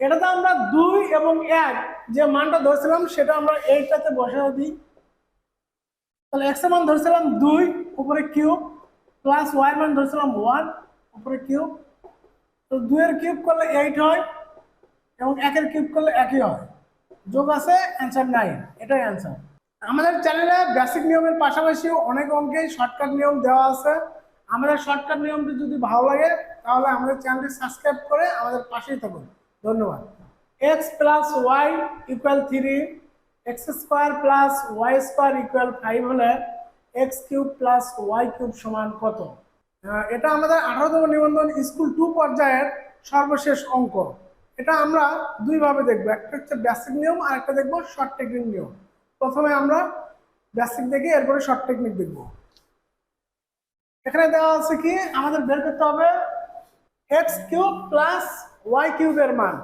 এটাতে আমরা দুই এবং এক যে মানটা ধরছিলাম, সেটা আমরা এইটাতে বসায় দিই। তাহলে এক্স মান ধরছিলাম দুই, উপরে কিউব প্লাস ওয়াই মান ধরছিলাম ওয়ান উপরে কিউব তো দুইয়ের কিউব করলে এইট হয় এবং একের কিউব করলে একই হয়। যোগ আছে অ্যান্সার নাইন এটাই অ্যান্সার আমাদের চ্যানেলে বেসিক নিয়মের পাশাপাশি অনেক অঙ্কেই শর্টকাট নিয়ম দেওয়া আছে। আমাদের শর্টকাট নিয়মটি যদি ভালো লাগে, তাহলে আমাদের চ্যানেলটি সাবস্ক্রাইব করে আমাদের পাশেই থাকুন। ধন্যবাদ। X plus Y equal three X square plus Y square equal five হলে X cube plus Y cube সমান কত? এটা আমাদের আঠারোতম নিবন্ধন স্কুল টু পর্যায়ের সর্বশেষ অঙ্ক। এটা আমরা দুইভাবে দেখব, একটা হচ্ছে বেসিক নিয়ম আর একটা দেখব শর্ট টেকনিক নিয়ম। প্রথমে আমরা বেসিক দেখি এরপরে শর্ট টেকনিক দেখব। এখানে দেওয়া আছে কি? আমাদের বের করতে হবে এক্স কিউব প্লাস ওয়াই কিউবের মান।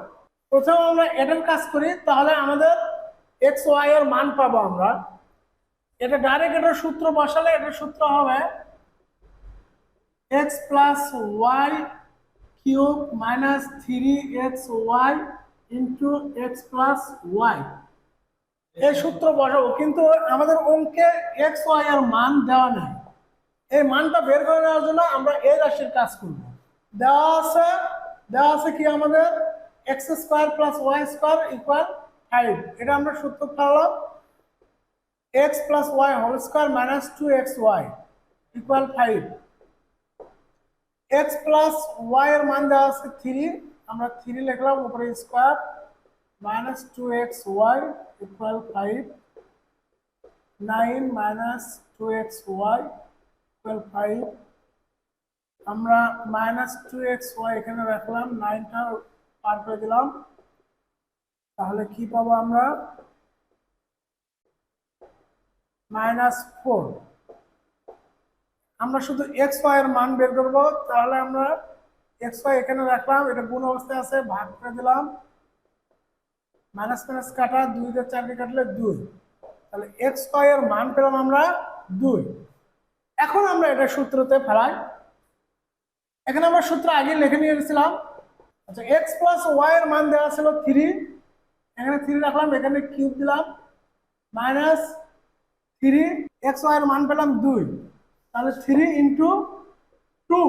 প্রথমে আমরা এটার কাজ করি, তাহলে আমাদের এক্স ওয়াই এর মান পাবো আমরা। এটা ডাইরেক্ট এটার সূত্র বসালে এটার সূত্র হবে X plus Y cube minus three X Y into X plus Y এই সূত্র বসাবো, কিন্তু আমাদের অঙ্কে এক্স ওয়াই এর মান দেওয়া নেই। এই মানটা বের করে নেওয়ার জন্য আমরা এই রাশির কাজ করব। দেওয়া আছে দেওয়া আছে কি আমাদের x square plus y square equal five এটা আমরা সূত্র ফেলাম x plus y whole square minus two x y equal five x plus y এর মান দেওয়া আছে থ্রি আমরা থ্রি লিখলাম, উপরে square minus two x y equal five nine minus two x y equal five আমরা মাইনাস টু এক্স ওয়াই এখানে রাখলাম নাইনটা পার করে দিলাম। তাহলে কি পাবো আমরা? মাইনাস ফোর আমরা শুধু এক্স ওয়াই এর মান বের করব, তাহলে আমরা এক্স ওয়াই এখানে রাখলাম, এটা গুণ অবস্থায় আছে, ভাগ করে দিলাম। মাইনাস মাইনাস কাটা, দুই দিয়ে চারকে কাটলে দুই। তাহলে এক্স ওয়াই এর মান পেলাম আমরা দুই। এখন আমরা এটা সূত্রতে ফেলাই। এখানে আমরা সূত্র আগে লিখে নিয়ে গেছিলাম আচ্ছা এক্স প্লাস ওয়াই এর মান দেওয়া ছিল থ্রি এখানে থ্রি রাখলাম, এখানে কিউব দিলাম। মাইনাস থ্রি এক্স ওয়াই এর মান পেলাম দুই। তাহলে থ্রি ইন্টু টু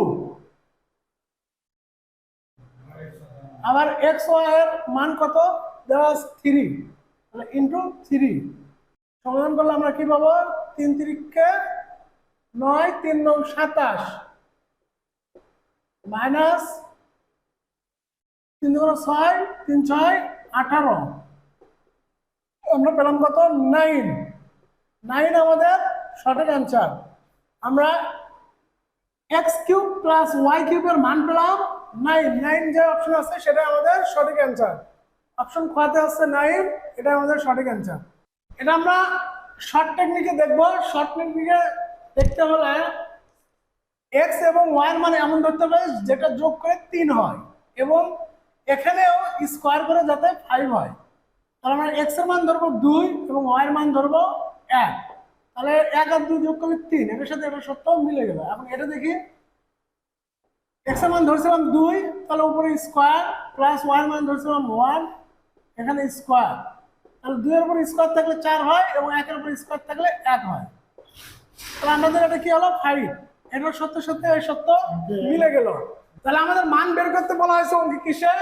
আবার এক্স ওয়াই এর মান কত? দেওয়া থ্রি তাহলে ইন্টু থ্রি সমাধান করলে আমরা কি পাবো? তিন তিরিখকে নয়, তিন নং সাতাশ। মাইনাস তিন দুগুণ ছয়, তিন ছয়, আঠারো। আমরা পেলাম কত? নাইন। নাইন আমাদের সঠিক অ্যান্সার আমরা এক্স কিউব প্লাস ওয়াই কিউবের মান পেলাম নাইন। নাইন যে অপশন আছে, সেটা আমাদের সঠিক অ্যান্সার অপশন খোয়াতে হচ্ছে নাইন, এটা আমাদের সঠিক অ্যান্সার এটা আমরা শর্ট টেকনিকে দেখব। শর্ট টেকনিকে দেখতে হলে এক্স এবং এর মানে এমন ধরতে হবে যেটা যোগ করে তিন হয় এবং এখানেও স্কোয়ার করে যাতে ফাইভ হয়। তাহলে আমরা এক্সের মান ধরবো দুই এবং ওয়াই এর মান ধরবো এক। তাহলে এক আর দুই যোগ করলে তিন, এটার সাথে এটা সত্য মিলে গেল। এখন এটা দেখি। এক্সের মান ধরছিলাম দুই, তাহলে উপরে স্কোয়ার প্লাস ওয়াই এর মান ধরছিলাম ওয়ান এখানে স্কোয়ার তাহলে দুইয়ের উপর স্কোয়ার থাকলে চার হয় এবং একের উপর স্কোয়ার থাকলে এক হয়। তাহলে আমাদের এটা কি হলো? ফাইভ এটার সত্য সত্য, এই সত্য মিলে গেল। তাহলে আমাদের মান বের করতে বলা হয়েছে অঙ্কে কিসে?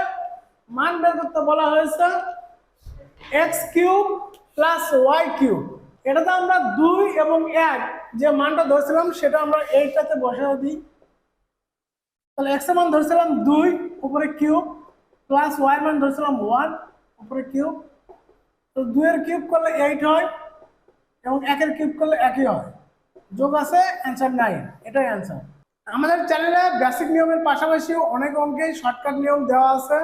মান বের করতে বলা হয়েছে x cube plus y cube এটাতে আমরা দুই এবং এক যে মানটা ধরছিলাম, সেটা আমরা এইটাতে বসায় দিই। তাহলে এক্স মান ধরছিলাম দুই, উপরে কিউব প্লাস ওয়াই মান ধরছিলাম ওয়ান উপরে কিউব তো দুইয়ের কিউব করলে এইট হয় এবং একের কিউব করলে একই হয়। যোগ আছে অ্যান্সার নাইন এটাই অ্যান্সার আমাদের চ্যানেলে বেসিক নিয়মের পাশাপাশি অনেক অঙ্কেই শর্টকাট নিয়ম দেওয়া আছে।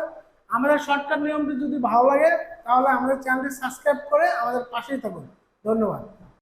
আমাদের শর্টকাট নিয়মটি যদি ভালো লাগে, তাহলে আমাদের চ্যানেলটি সাবস্ক্রাইব করে আমাদের পাশেই থাকুন। ধন্যবাদ।